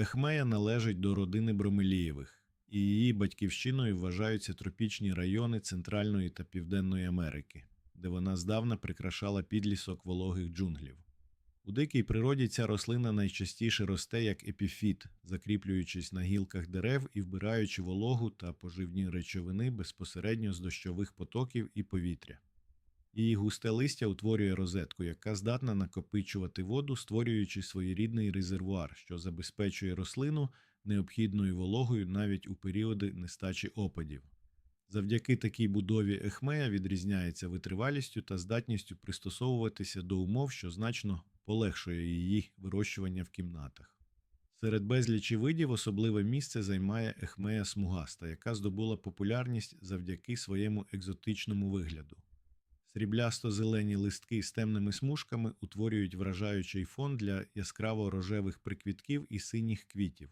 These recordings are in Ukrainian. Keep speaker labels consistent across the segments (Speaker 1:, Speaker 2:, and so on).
Speaker 1: Ехмея належить до родини Бромелієвих, і її батьківщиною вважаються тропічні райони Центральної та Південної Америки, де вона здавна прикрашала підлісок вологих джунглів. У дикій природі ця рослина найчастіше росте як епіфіт, закріплюючись на гілках дерев і вбираючи вологу та поживні речовини безпосередньо з дощових потоків і повітря. Її густе листя утворює розетку, яка здатна накопичувати воду, створюючи своєрідний резервуар, що забезпечує рослину необхідною вологою навіть у періоди нестачі опадів. Завдяки такій будові ехмея відрізняється витривалістю та здатністю пристосовуватися до умов, що значно полегшує її вирощування в кімнатах. Серед безлічі видів особливе місце займає ехмея смугаста, яка здобула популярність завдяки своєму екзотичному вигляду. Сріблясто-зелені листки з темними смужками утворюють вражаючий фон для яскраво рожевих приквітків і синіх квітів.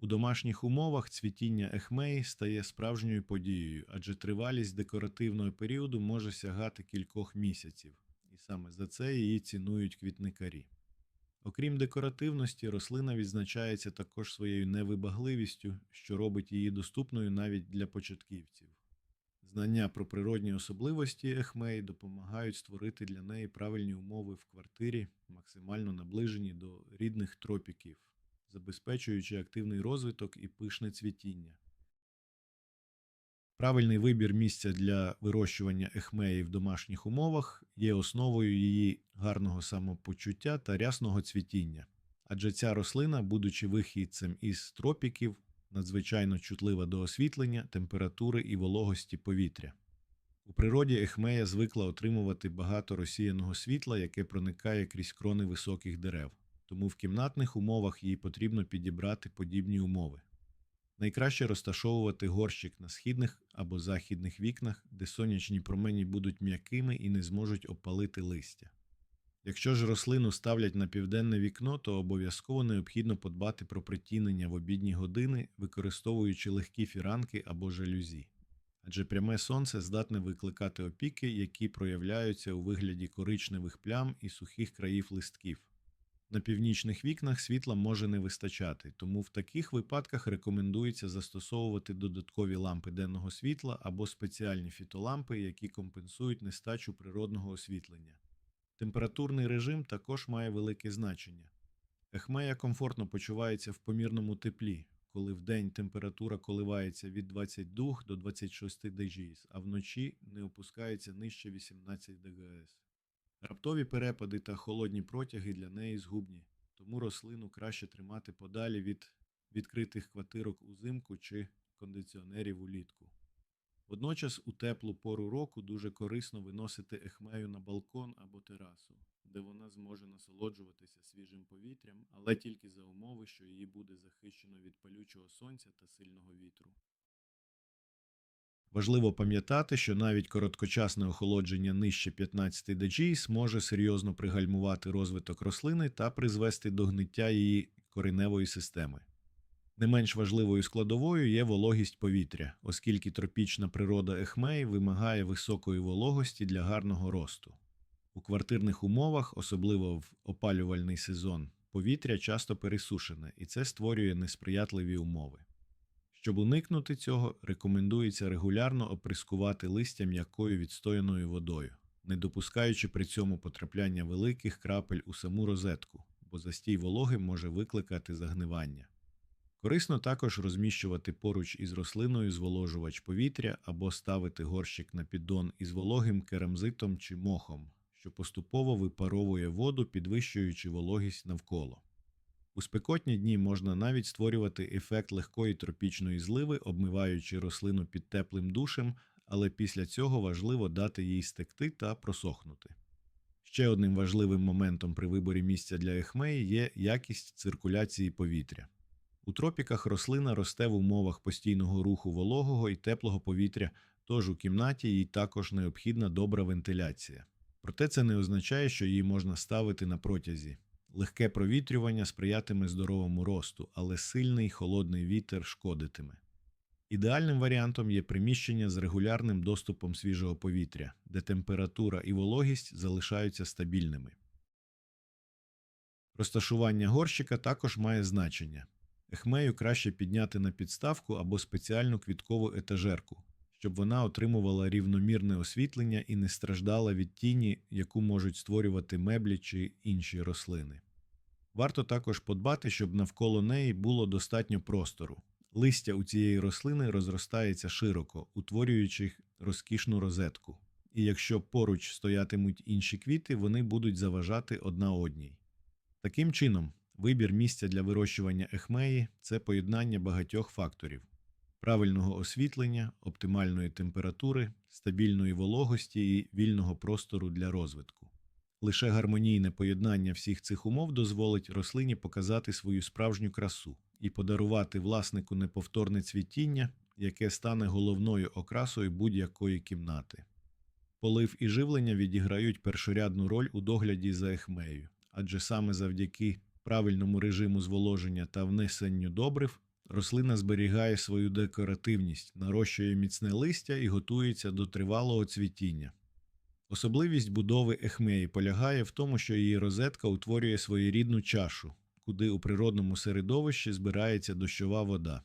Speaker 1: У домашніх умовах цвітіння ехмеї стає справжньою подією, адже тривалість декоративного періоду може сягати кількох місяців, і саме за це її цінують квітникарі. Окрім декоративності, рослина відзначається також своєю невибагливістю, що робить її доступною навіть для початківців. Знання про природні особливості ехмеї допомагають створити для неї правильні умови в квартирі, максимально наближені до рідних тропіків, забезпечуючи активний розвиток і пишне цвітіння. Правильний вибір місця для вирощування ехмеї в домашніх умовах є основою її гарного самопочуття та рясного цвітіння, адже ця рослина, будучи вихідцем із тропіків, надзвичайно чутлива до освітлення, температури і вологості повітря. У природі ехмея звикла отримувати багато розсіяного світла, яке проникає крізь крони високих дерев, тому в кімнатних умовах їй потрібно підібрати подібні умови. Найкраще розташовувати горщик на східних або західних вікнах, де сонячні промені будуть м'якими і не зможуть опалити листя. Якщо ж рослину ставлять на південне вікно, то обов'язково необхідно подбати про притінення в обідні години, використовуючи легкі фіранки або жалюзі. Адже пряме сонце здатне викликати опіки, які проявляються у вигляді коричневих плям і сухих країв листків. На північних вікнах світла може не вистачати, тому в таких випадках рекомендується застосовувати додаткові лампи денного світла або спеціальні фітолампи, які компенсують нестачу природного освітлення. Температурний режим також має велике значення. Ехмея комфортно почувається в помірному теплі, коли вдень температура коливається від 22 до 26 дегріс, а вночі не опускається нижче 18 ДГС. Раптові перепади та холодні протяги для неї згубні, тому рослину краще тримати подалі від відкритих квартирок узимку чи кондиціонерів улітку. Водночас у теплу пору року дуже корисно виносити ехмею на балкон або терасу, де вона зможе насолоджуватися свіжим повітрям, але тільки за умови, що її буде захищено від палючого сонця та сильного вітру. Важливо пам'ятати, що навіть короткочасне охолодження нижче 15 degrees може серйозно пригальмувати розвиток рослини та призвести до гниття її кореневої системи. Не менш важливою складовою є вологість повітря, оскільки тропічна природа ехмеї вимагає високої вологості для гарного росту. У квартирних умовах, особливо в опалювальний сезон, повітря часто пересушене, і це створює несприятливі умови. Щоб уникнути цього, рекомендується регулярно оприскувати листя м'якою відстояною водою, не допускаючи при цьому потрапляння великих крапель у саму розетку, бо застій вологи може викликати загнивання. Корисно також розміщувати поруч із рослиною зволожувач повітря або ставити горщик на піддон із вологим керамзитом чи мохом, що поступово випаровує воду, підвищуючи вологість навколо. У спекотні дні можна навіть створювати ефект легкої тропічної зливи, обмиваючи рослину під теплим душем, але після цього важливо дати їй стекти та просохнути. Ще одним важливим моментом при виборі місця для ехмеї є якість циркуляції повітря. У тропіках рослина росте в умовах постійного руху вологого і теплого повітря, тож у кімнаті їй також необхідна добра вентиляція. Проте це не означає, що її можна ставити на протязі. Легке провітрювання сприятиме здоровому росту, але сильний холодний вітер шкодитиме. Ідеальним варіантом є приміщення з регулярним доступом свіжого повітря, де температура і вологість залишаються стабільними. Розташування горщика також має значення. Ехмею краще підняти на підставку або спеціальну квіткову етажерку, щоб вона отримувала рівномірне освітлення і не страждала від тіні, яку можуть створювати меблі чи інші рослини. Варто також подбати, щоб навколо неї було достатньо простору. Листя у цієї рослини розростається широко, утворюючи розкішну розетку. І якщо поруч стоятимуть інші квіти, вони будуть заважати одна одній. Таким чином, вибір місця для вирощування ехмеї це поєднання багатьох факторів: правильного освітлення, оптимальної температури, стабільної вологості і вільного простору для розвитку. Лише гармонійне поєднання всіх цих умов дозволить рослині показати свою справжню красу і подарувати власнику неповторне цвітіння, яке стане головною окрасою будь-якої кімнати. Полив і живлення відіграють першорядну роль у догляді за ехмею, адже саме завдяки правильному режиму зволоження та внесенню добрив рослина зберігає свою декоративність, нарощує міцне листя і готується до тривалого цвітіння. Особливість будови ехмеї полягає в тому, що її розетка утворює своєрідну чашу, куди у природному середовищі збирається дощова вода.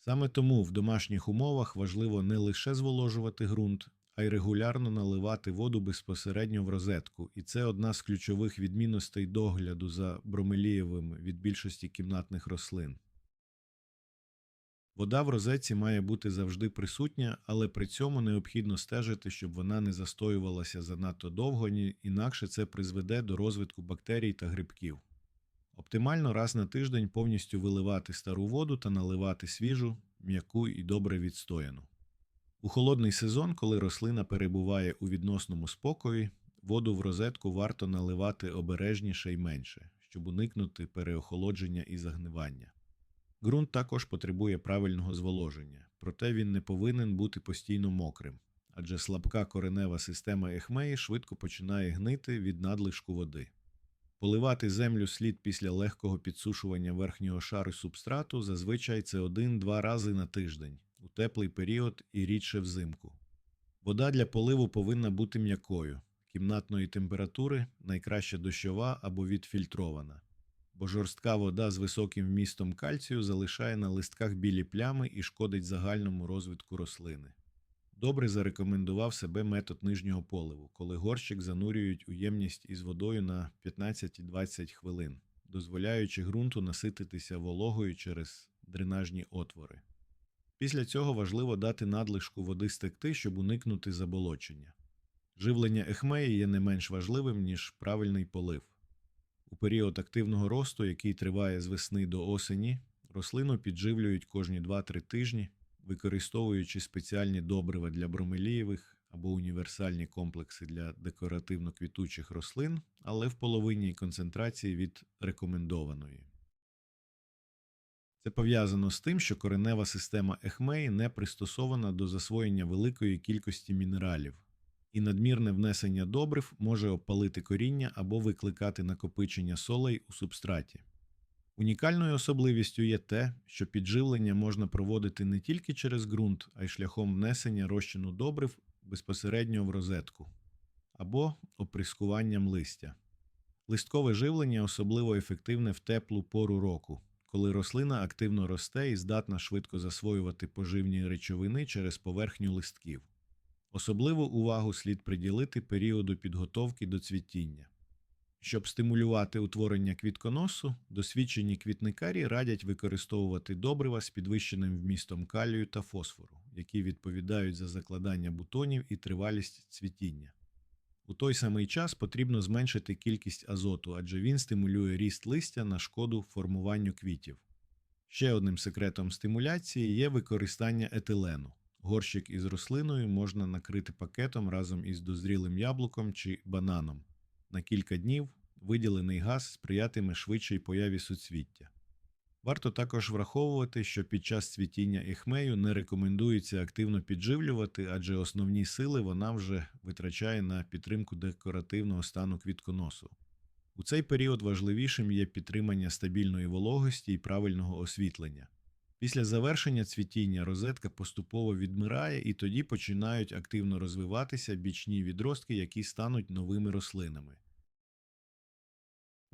Speaker 1: Саме тому в домашніх умовах важливо не лише зволожувати ґрунт, а й регулярно наливати воду безпосередньо в розетку, і це одна з ключових відмінностей догляду за бромелієвими від більшості кімнатних рослин. Вода в розетці має бути завжди присутня, але при цьому необхідно стежити, щоб вона не застоювалася занадто довго, інакше це призведе до розвитку бактерій та грибків. Оптимально раз на тиждень повністю виливати стару воду та наливати свіжу, м'яку і добре відстояну. У холодний сезон, коли рослина перебуває у відносному спокої, воду в розетку варто наливати обережніше й менше, щоб уникнути переохолодження і загнивання. Ґрунт також потребує правильного зволоження, проте він не повинен бути постійно мокрим, адже слабка коренева система ехмеї швидко починає гнити від надлишку води. Поливати землю слід після легкого підсушування верхнього шару субстрату зазвичай це 1-2 рази на тиждень, у теплий період і рідше взимку. Вода для поливу повинна бути м'якою, кімнатної температури, найкраще дощова або відфільтрована бо жорстка вода з високим вмістом кальцію залишає на листках білі плями і шкодить загальному розвитку рослини. Добре зарекомендував себе метод нижнього поливу, коли горщик занурюють у ємність із водою на 15-20 хвилин, дозволяючи ґрунту насититися вологою через дренажні отвори. Після цього важливо дати надлишку води стекти, щоб уникнути заболочення. Живлення ехмеї є не менш важливим, ніж правильний полив. У період активного росту, який триває з весни до осені, рослину підживлюють кожні 2-3 тижні, використовуючи спеціальні добрива для бромелієвих або універсальні комплекси для декоративно-квітучих рослин, але в половинній концентрації від рекомендованої. Це пов'язано з тим, що коренева система ехмеї не пристосована до засвоєння великої кількості мінералів, і надмірне внесення добрив може обпалити коріння або викликати накопичення солей у субстраті. Унікальною особливістю є те, що підживлення можна проводити не тільки через ґрунт, а й шляхом внесення розчину добрив безпосередньо в розетку або оприскуванням листя. Листкове живлення особливо ефективне в теплу пору року, коли рослина активно росте і здатна швидко засвоювати поживні речовини через поверхню листків. Особливу увагу слід приділити періоду підготовки до цвітіння. Щоб стимулювати утворення квітконосу, досвідчені квітникарі радять використовувати добрива з підвищеним вмістом калію та фосфору, які відповідають за закладання бутонів і тривалість цвітіння. У той самий час потрібно зменшити кількість азоту, адже він стимулює ріст листя на шкоду формуванню квітів. Ще одним секретом стимуляції є використання етилену. Горщик із рослиною можна накрити пакетом разом із дозрілим яблуком чи бананом. На кілька днів виділений газ сприятиме швидшій появі суцвіття. Варто також враховувати, що під час цвітіння ехмею не рекомендується активно підживлювати, адже основні сили вона вже витрачає на підтримку декоративного стану квітконосу. У цей період важливішим є підтримання стабільної вологості і правильного освітлення. Після завершення цвітіння розетка поступово відмирає і тоді починають активно розвиватися бічні відростки, які стануть новими рослинами.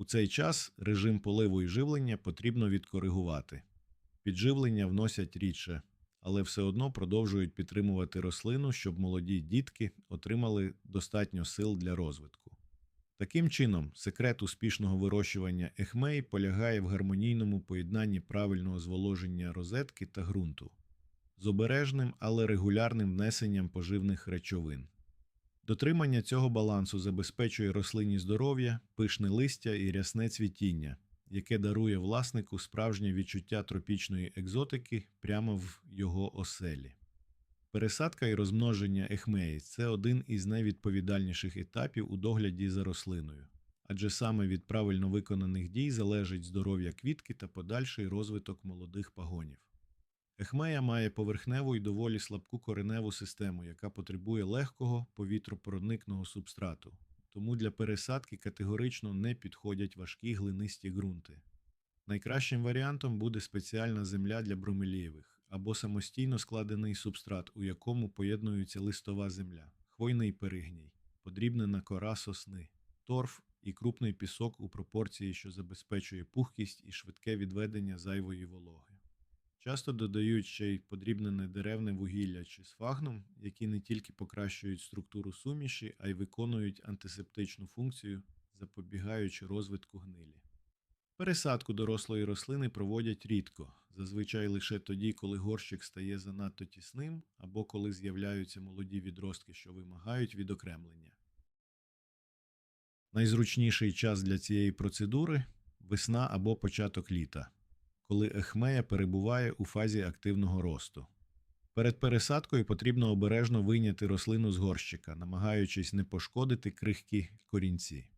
Speaker 1: У цей час режим поливу і живлення потрібно відкоригувати. Підживлення вносять рідше, але все одно продовжують підтримувати рослину, щоб молоді дітки отримали достатньо сил для розвитку. Таким чином, секрет успішного вирощування ехмей полягає в гармонійному поєднанні правильного зволоження розетки та ґрунту з обережним, але регулярним внесенням поживних речовин. Дотримання цього балансу забезпечує рослині здоров'я, пишне листя і рясне цвітіння, яке дарує власнику справжнє відчуття тропічної екзотики прямо в його оселі. Пересадка і розмноження ехмеї це один із найвідповідальніших етапів у догляді за рослиною, адже саме від правильно виконаних дій залежить здоров'я квітки та подальший розвиток молодих пагонів. Ехмея має поверхневу і доволі слабку кореневу систему, яка потребує легкого повітропроникного субстрату, тому для пересадки категорично не підходять важкі глинисті ґрунти. Найкращим варіантом буде спеціальна земля для бромелієвих або самостійно складений субстрат, у якому поєднуються листова земля, хвойний перигній, подрібнена кора сосни, торф і крупний пісок у пропорції, що забезпечує пухкість і швидке відведення зайвої вологи. Часто додають ще й подрібнене деревне вугілля чи сфагнум, які не тільки покращують структуру суміші, а й виконують антисептичну функцію, запобігаючи розвитку гнилі. Пересадку дорослої рослини проводять рідко, зазвичай лише тоді, коли горщик стає занадто тісним або коли з'являються молоді відростки, що вимагають відокремлення. Найзручніший час для цієї процедури весна або початок літа, коли ехмея перебуває у фазі активного росту. Перед пересадкою потрібно обережно вийняти рослину з горщика, намагаючись не пошкодити крихкі корінці.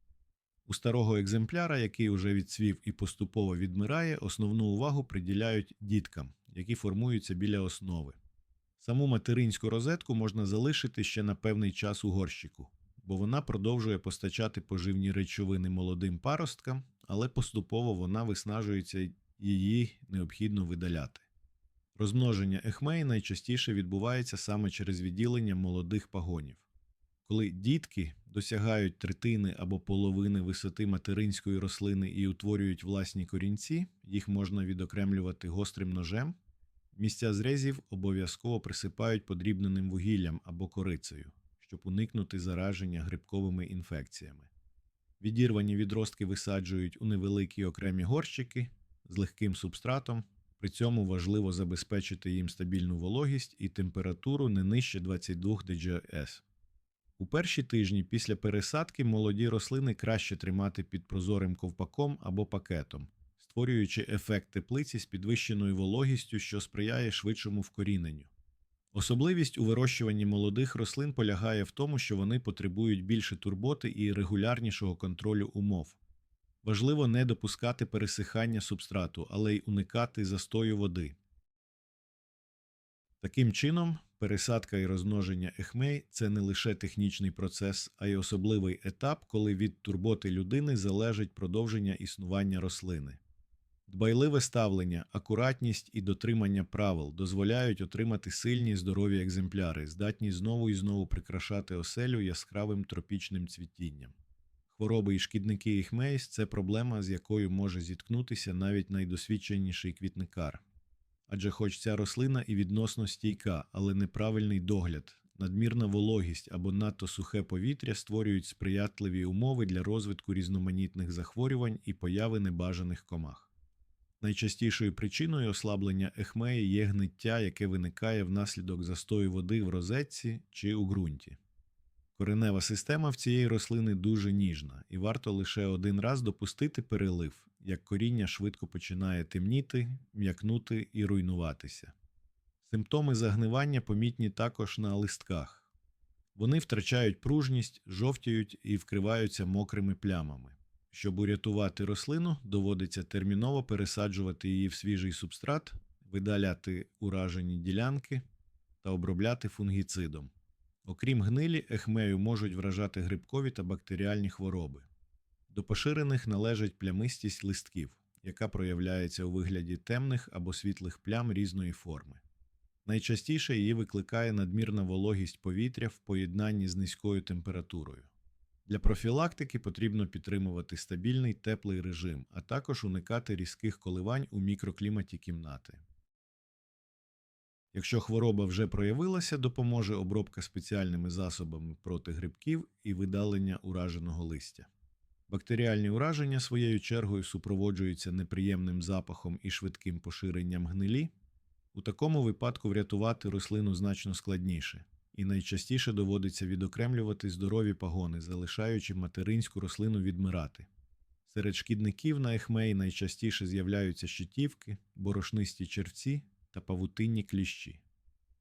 Speaker 1: У старого екземпляра, який уже відцвів і поступово відмирає, основну увагу приділяють діткам, які формуються біля основи. Саму материнську розетку можна залишити ще на певний час у горщику, бо вона продовжує постачати поживні речовини молодим паросткам, але поступово вона виснажується її необхідно видаляти. Розмноження ехмеї найчастіше відбувається саме через відділення молодих пагонів. Коли дітки досягають третини або половини висоти материнської рослини і утворюють власні корінці, їх можна відокремлювати гострим ножем. Місця зрізів обов'язково присипають подрібненим вугіллям або корицею, щоб уникнути зараження грибковими інфекціями. Відірвані відростки висаджують у невеликі окремі горщики з легким субстратом, при цьому важливо забезпечити їм стабільну вологість і температуру не нижче 22 DGS. У перші тижні після пересадки молоді рослини краще тримати під прозорим ковпаком або пакетом, створюючи ефект теплиці з підвищеною вологістю, що сприяє швидшому вкоріненню. Особливість у вирощуванні молодих рослин полягає в тому, що вони потребують більше турботи і регулярнішого контролю умов. Важливо не допускати пересихання субстрату, але й уникати застою води. Таким чином, пересадка і розмноження ехмей це не лише технічний процес, а й особливий етап, коли від турботи людини залежить продовження існування рослини. Дбайливе ставлення, акуратність і дотримання правил дозволяють отримати сильні здорові екземпляри, здатні знову і знову прикрашати оселю яскравим тропічним цвітінням. Хвороби і шкідники ехмейс – це проблема, з якою може зіткнутися навіть найдосвідченіший квітникар. Адже хоч ця рослина і відносно стійка, але неправильний догляд, надмірна вологість або надто сухе повітря створюють сприятливі умови для розвитку різноманітних захворювань і появи небажаних комах. Найчастішою причиною ослаблення ехмеї є гниття, яке виникає внаслідок застою води в розетці чи у ґрунті. Коренева система в цієї рослини дуже ніжна, і варто лише один раз допустити перелив, як коріння швидко починає темніти, м'якнути і руйнуватися. Симптоми загнивання помітні також на листках. Вони втрачають пружність, жовтіють і вкриваються мокрими плямами. Щоб урятувати рослину, доводиться терміново пересаджувати її в свіжий субстрат, видаляти уражені ділянки та обробляти фунгіцидом. Окрім гнилі, ехмею можуть вражати грибкові та бактеріальні хвороби. До поширених належить плямистість листків, яка проявляється у вигляді темних або світлих плям різної форми. Найчастіше її викликає надмірна вологість повітря в поєднанні з низькою температурою. Для профілактики потрібно підтримувати стабільний теплий режим, а також уникати різких коливань у мікрокліматі кімнати. Якщо хвороба вже проявилася, допоможе обробка спеціальними засобами проти грибків і видалення ураженого листя. Бактеріальні ураження своєю чергою супроводжуються неприємним запахом і швидким поширенням гнилі. У такому випадку врятувати рослину значно складніше, і найчастіше доводиться відокремлювати здорові пагони, залишаючи материнську рослину відмирати. Серед шкідників на ехмеї найчастіше з'являються щитівки, борошнисті червці та павутинні кліщі.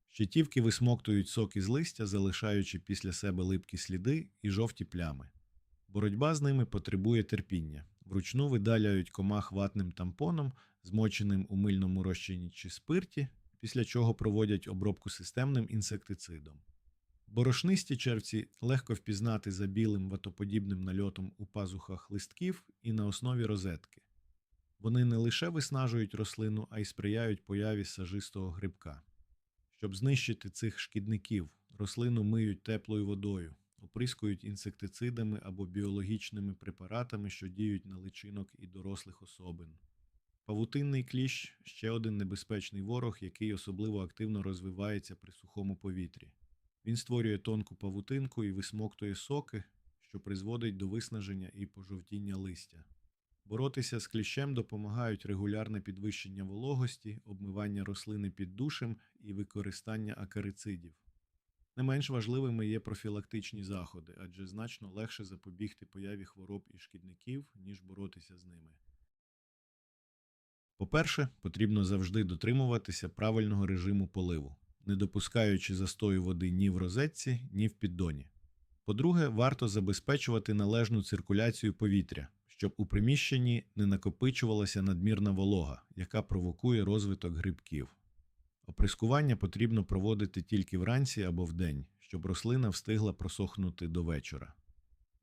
Speaker 1: Щитівки висмоктують сок із листя, залишаючи після себе липкі сліди і жовті плями. Боротьба з ними потребує терпіння. Вручну видаляють комах ватним тампоном, змоченим у мильному розчині чи спирті, після чого проводять обробку системним інсектицидом. Борошнисті червці легко впізнати за білим ватоподібним нальотом у пазухах листків і на основі розетки. Вони не лише виснажують рослину, а й сприяють появі сажистого грибка. Щоб знищити цих шкідників, рослину миють теплою водою, оприскують інсектицидами або біологічними препаратами, що діють на личинок і дорослих особин. Павутинний кліщ ще один небезпечний ворог, який особливо активно розвивається при сухому повітрі. Він створює тонку павутинку і висмоктує соки, що призводить до виснаження і пожовтіння листя. Боротися з кліщем допомагають регулярне підвищення вологості, обмивання рослини під душем і використання акарицидів. Не менш важливими є профілактичні заходи, адже значно легше запобігти появі хвороб і шкідників, ніж боротися з ними. По-перше, потрібно завжди дотримуватися правильного режиму поливу, не допускаючи застою води ні в розетці, ні в піддоні. По-друге, варто забезпечувати належну циркуляцію повітря, щоб у приміщенні не накопичувалася надмірна волога, яка провокує розвиток грибків. Оприскування потрібно проводити тільки вранці або вдень, щоб рослина встигла просохнути до вечора.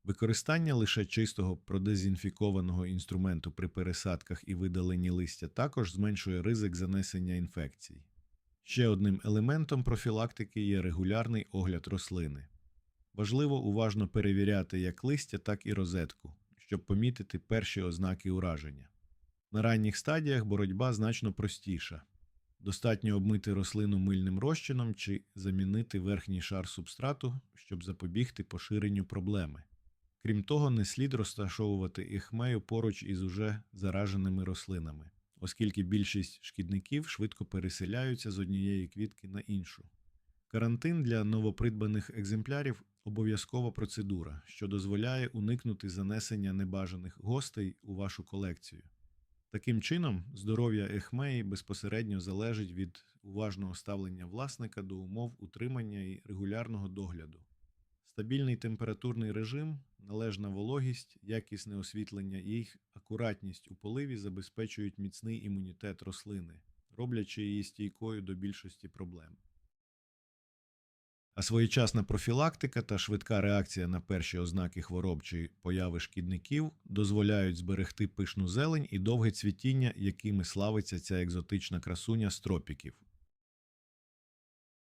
Speaker 1: Використання лише чистого продезінфікованого інструменту при пересадках і видаленні листя також зменшує ризик занесення інфекцій. Ще одним елементом профілактики є регулярний огляд рослини. Важливо уважно перевіряти як листя, так і розетку, щоб помітити перші ознаки ураження. На ранніх стадіях боротьба значно простіша. Достатньо обмити рослину мильним розчином чи замінити верхній шар субстрату, щоб запобігти поширенню проблеми. Крім того, не слід розташовувати іхмею поруч із уже зараженими рослинами, оскільки більшість шкідників швидко переселяються з однієї квітки на іншу. Карантин для новопридбаних екземплярів обов'язкова процедура, що дозволяє уникнути занесення небажаних гостей у вашу колекцію. Таким чином, здоров'я ехмеї безпосередньо залежить від уважного ставлення власника до умов утримання і регулярного догляду. Стабільний температурний режим, належна вологість, якісне освітлення і їх акуратність у поливі забезпечують міцний імунітет рослини, роблячи її стійкою до більшості проблем. А своєчасна профілактика та швидка реакція на перші ознаки хвороб чи появи шкідників дозволяють зберегти пишну зелень і довге цвітіння, якими славиться ця екзотична красуня з тропіків.